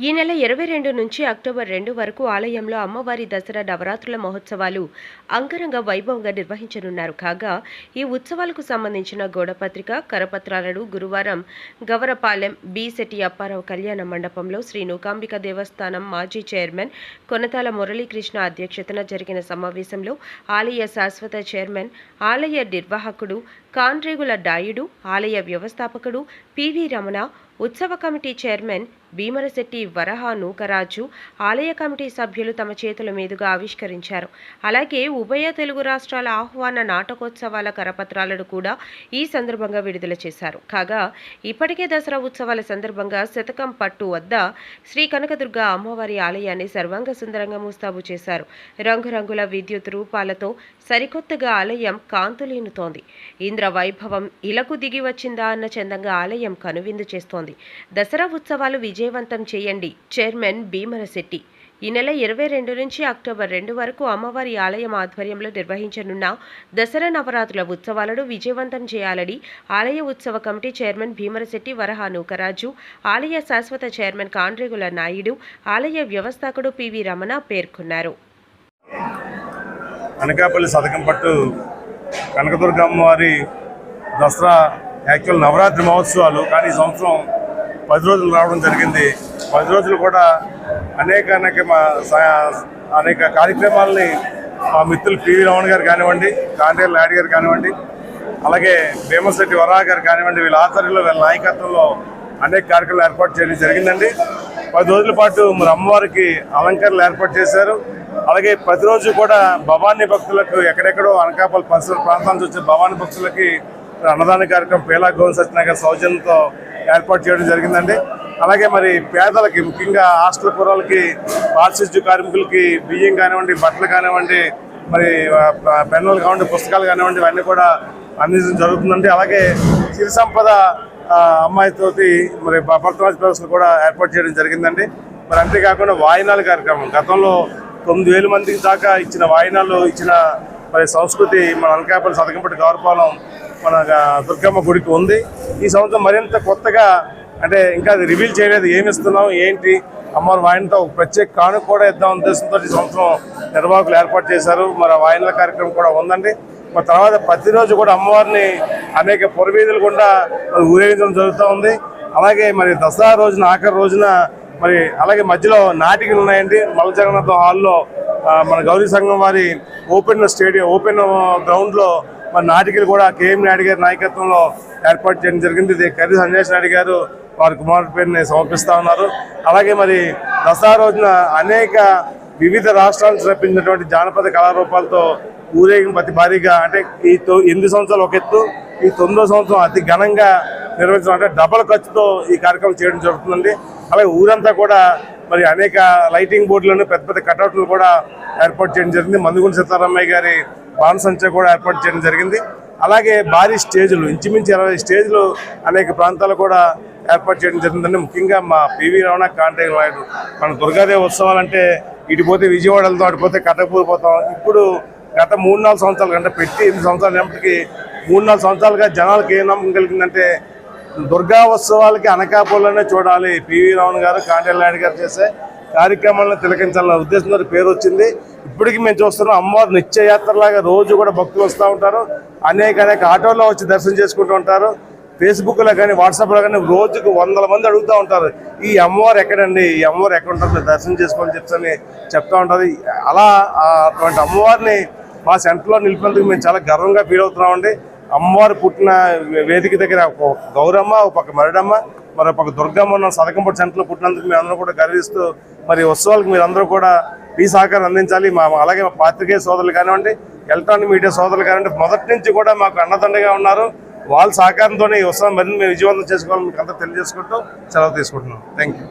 ఈ నెల ఇరవై రెండు నుంచి అక్టోబర్ రెండు వరకు ఆలయంలో అమ్మవారి దసరా నవరాత్రుల మహోత్సవాలు అంగరంగ వైభవంగా నిర్వహించనున్నారు. కాగా ఈ ఉత్సవాలకు సంబంధించిన గోడపత్రిక కరపత్రాలను గురువారం గవరపాలెం బి శెట్టి అప్పారావు కళ్యాణ మండపంలో శ్రీ నూకాంబిక దేవస్థానం మాజీ చైర్మన్ కొనతాల మురళీకృష్ణ అధ్యక్షతన జరిగిన సమావేశంలో ఆలయ శాశ్వత చైర్మన్ ఆలయ నిర్వాహకుడు కాండ్రేగుల డాయుడు ఆలయ వ్యవస్థాపకుడు పివి రమణ ఉత్సవ కమిటీ చైర్మన్ భీమరశెట్టి వరహ నూకరాజు ఆలయ కమిటీ సభ్యులు తమ చేతుల మీదుగా ఆవిష్కరించారు. అలాగే ఉభయ తెలుగు రాష్ట్రాల ఆహ్వాన నాటకోత్సవాల కరపత్రాలను కూడా ఈ సందర్భంగా విడుదల చేశారు. కాగా ఇప్పటికే దసరా ఉత్సవాల సందర్భంగా శతకం పట్టు వద్ద శ్రీ కనకదుర్గ అమ్మవారి ఆలయాన్ని సర్వాంగ సుందరంగా ముస్తాబు చేశారు. రంగురంగుల విద్యుత్ రూపాలతో సరికొత్తగా ఆలయం కాంతులీనుతోంది. ఇంద్ర వైభవం ఇలకు దిగి వచ్చిందా అన్న చందంగా ఆలయం కనువిందు చేస్తోంది. దసరా ఉత్సవాలు విజయవంతం చేయండి. చైర్మన్ భీమరశెట్టి ఈ నెల ఇరవై రెండు నుంచి అక్టోబర్ రెండు వరకు అమ్మవారి ఆలయం ఆధ్వర్యంలో నిర్వహించనున్న దసరా నవరాత్రుల ఉత్సవాలను విజయవంతం చేయాలని ఆలయ ఉత్సవ కమిటీ చైర్మన్ భీమరశెట్టి వరహ నూకరాజు ఆలయ శాశ్వత చైర్మన్ కాండ్రేగుల నాయుడు ఆలయ వ్యవస్థాపకుడు పివి రమణ పేర్కొన్నారు. అనకాపల్లి సతకం పట్టు కనకదుర్గ అమ్మవారి దసరా యాక్చువల్ నవరాత్రి మహోత్సవాలు. కానీ ఈ సంవత్సరం పది రోజులు రావడం జరిగింది. పది రోజులు కూడా అనేక అనేక మా అనేక కార్యక్రమాలని మా మిత్రులు పివి రమణ గారు కానివ్వండి కాంటేరు నాయుడు గారు కానివ్వండి అలాగే భీమశెట్టి వరా గారు కానివ్వండి వీళ్ళ ఆధ్వర్యంలో వీళ్ళ నాయకత్వంలో అనేక కార్యక్రమాలు ఏర్పాటు చేయడం జరిగిందండి. పది రోజుల పాటు మరి అమ్మవారికి అలంకరణలు ఏర్పాటు చేశారు. అలాగే ప్రతిరోజు కూడా భవానీ భక్తులకు ఎక్కడెక్కడో అనకాపల్లి పరిసర ప్రాంతాల నుంచి వచ్చే భవానీ భక్తులకి అన్నదాన కార్యక్రమం పేలా గోవింద సత్యనగర్ సౌజన్యంతో ఏర్పాటు చేయడం జరిగిందండి. అలాగే మరి పేదలకి ముఖ్యంగా హాస్టల్ కుర్రాలకి పారిశుద్ధ్య కార్మికులకి బియ్యం కానివ్వండి బట్టలు కానివ్వండి మరి పెన్నులు కానివ్వండి పుస్తకాలు కానివ్వండి ఇవన్నీ కూడా అందించడం జరుగుతుందండి. అలాగే చిరు సంపద అమ్మాయితోటి మరి భర్తరాజ్ ప్రదర్శన కూడా ఏర్పాటు చేయడం జరిగిందండి. మరి అంతేకాకుండా వాయినాల కార్యక్రమం. గతంలో తొమ్మిది వేల మందికి దాకా ఇచ్చిన వాయినాలు ఇచ్చిన మరి సంస్కృతి మన అనకాపల్లి సతకంపట్టి గౌరపాలెం మన దుర్గమ్మ గుడికి ఉంది. ఈ సంవత్సరం మరింత కొత్తగా అంటే ఇంకా అది రివీల్ చేయలేదు. ఏమిస్తున్నాం ఏంటి? అమ్మవారి వాయినతో ఒక ప్రత్యేక కానుక కూడా ఇద్దాం ఉద్దేశంతో ఈ సంవత్సరం నిర్వాహకులు ఏర్పాటు చేశారు. మరి ఆ వాయినల కార్యక్రమం కూడా ఉందండి. మరి తర్వాత ప్రతిరోజు కూడా అమ్మవారిని అనేక పొరవీధులు గుండా ఊరేగించడం జరుగుతూ ఉంది. అలాగే మరి దసరా రోజున ఆఖరి రోజున మరి అలాగే మధ్యలో నాటికలు ఉన్నాయండి. మల్ల జగన్నాథం హాల్లో మన గౌరీ సంఘం వారి ఓపెన్ స్టేడియం ఓపెన్ గ్రౌండ్లో మన మరి నాటికలు కూడా కేఎం నాయుడు గారి నాయకత్వంలో ఏర్పాటు చేయడం జరిగింది. ఇది కర్రీ సంజయ్ నాయుడు గారు వారి కుమారుడి పేరుని సమర్పిస్తా ఉన్నారు. అలాగే మరి దసరా రోజున అనేక వివిధ రాష్ట్రాలకు రప్పించినటువంటి జానపద కళారూపాలతో ఊరేగింపు అతి భారీగా అంటే ఈ తొ- ఎనిమిది సంవత్సరాలు ఒక ఎత్తు. ఈ తొమ్మిదో సంవత్సరం అతి ఘనంగా నిర్వహించడం అంటే డబల్ ఖర్చుతో ఈ కార్యక్రమం చేయడం జరుగుతుందండి. అలాగే ఊరంతా కూడా మరి అనేక లైటింగ్ బోర్డులను పెద్ద పెద్ద కటౌట్లు కూడా ఏర్పాటు చేయడం జరిగింది. మందుగుండి సీతారామయ్య గారి బాణసంచ కూడా ఏర్పాటు చేయడం జరిగింది. అలాగే భారీ స్టేజ్లు ఇంచుమించు ఇరవై స్టేజ్లు అనేక ప్రాంతాలు కూడా ఏర్పాటు చేయడం జరిగిందండి. ముఖ్యంగా మా పివి రమణ కాంటాక్ట్ నాయుడు మన దుర్గాదేవి ఉత్సవాలు అంటే ఇటు పోతే విజయవాడ వెళ్తాం అటు పోతే కటకపూర్ పోతాం. ఇప్పుడు గత మూడు నాలుగు సంవత్సరాల కంటే పెట్టి ఎనిమిది సంవత్సరాలు అయినప్పటికీ మూడు నాలుగు సంవత్సరాలుగా జనాలకు ఏ నమ్మకం కలిగిందంటే దుర్గా ఉత్సవాలకి అనకాపూర్లోనే చూడాలి. పివి రావణ్ గారు కాంటెల గారు చేసే కార్యక్రమాలను తిలకించాలన్న ఉద్దేశంతో పేరు వచ్చింది ఇప్పటికీ మేము చూస్తున్నాం అమ్మవారు నిత్యయాత్రలాగా రోజు కూడా భక్తులు వస్తూ ఉంటారు. అనేక అనేక ఆటోల్లో వచ్చి దర్శనం చేసుకుంటూ ఉంటారు. ఫేస్బుక్లో కానీ వాట్సాప్లో కానీ రోజుకు వందల మంది అడుగుతూ ఉంటారు ఈ అమ్మవారు ఎక్కడండి? ఈ అమ్మవారు ఎక్కడ ఉంటారు? దర్శనం చేసుకోని చెప్పని చెప్తూ ఉంటారు. అలా అటువంటి అమ్మవారిని మా సెంటర్లో నిలిపినందుకు మేము చాలా గర్వంగా ఫీల్ అవుతున్నామండి. అమ్మవారు పుట్టిన వేదిక దగ్గర ఒక గౌరమ్మ ఒక పక్క మరడమ్మ మరో పక్క దుర్గమ్మ ఉన్న. సదకంపూడి సెంటర్లో పుట్టినందుకు మేము అందరూ కూడా గర్విస్తూ మరి ఉత్సవాలకు మీరందరూ కూడా మీ సహకారం అందించాలి. మా అలాగే మా పాత్రికేయ సోదరులు కానివ్వండి ఎలక్ట్రానిక్ మీడియా సోదరులు కానివ్వండి మొదటి నుంచి కూడా మాకు అన్నదండగా ఉన్నారు. వాళ్ళ సహకారంతోనే ఈ ఉత్సవం మరింత మేము విజయవంతం చేసుకోవాలని మీకు అంతా తెలియజేసుకుంటూ సెలవు తీసుకుంటున్నాం. Thank you